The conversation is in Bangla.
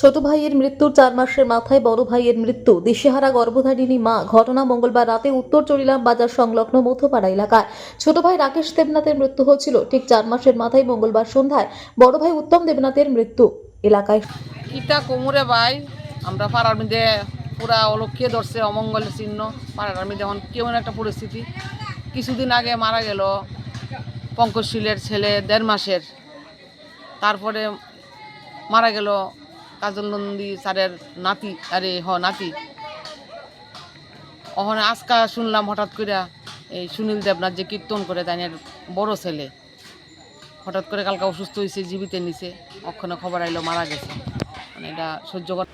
ছোট ভাইয়ের মৃত্যুর চার মাসের মাথায় বড় ভাইয়ের মৃত্যু। দিশেহারা গর্ভধারিণী মা ঘটনা মঙ্গলবার রাতে উত্তর চরিলাম বাজার সংলগ্ন মধ্যপাড়া এলাকায়। ছোট ভাই রাকেশ দেবনাথের মৃত্যু হয়েছিল ঠিক চার মাসের মাথায় মঙ্গলবার সন্ধ্যায়। বড় ভাই উত্তম দেবনাথের মৃত্যু এলাকায়। ইটা কোমরে ভাই আমরা পাড়ার মধ্যে পুরা অলক্ষে ধরছে অমঙ্গলের চিহ্ন। পাড়ার মধ্যে এখন কেমন একটা পরিস্থিতি। কিছুদিন আগে মারা গেল পঙ্কজশীলের ছেলে দেড় মাসের। তারপরে মারা গেল কাজল নন্দী স্যারের নাতি, আরে হ, নাতি। ওখানে আজকা শুনলাম হঠাৎ করে এই সুনীল দেবনাথ যে কীর্তন করে তাই বড় ছেলে। হঠাৎ করে কালকে অসুস্থ হয়েছে জীবিতে নিছে। অক্ষণে খবর আইলো মারা গেছে। মানে এটা সহ্য কর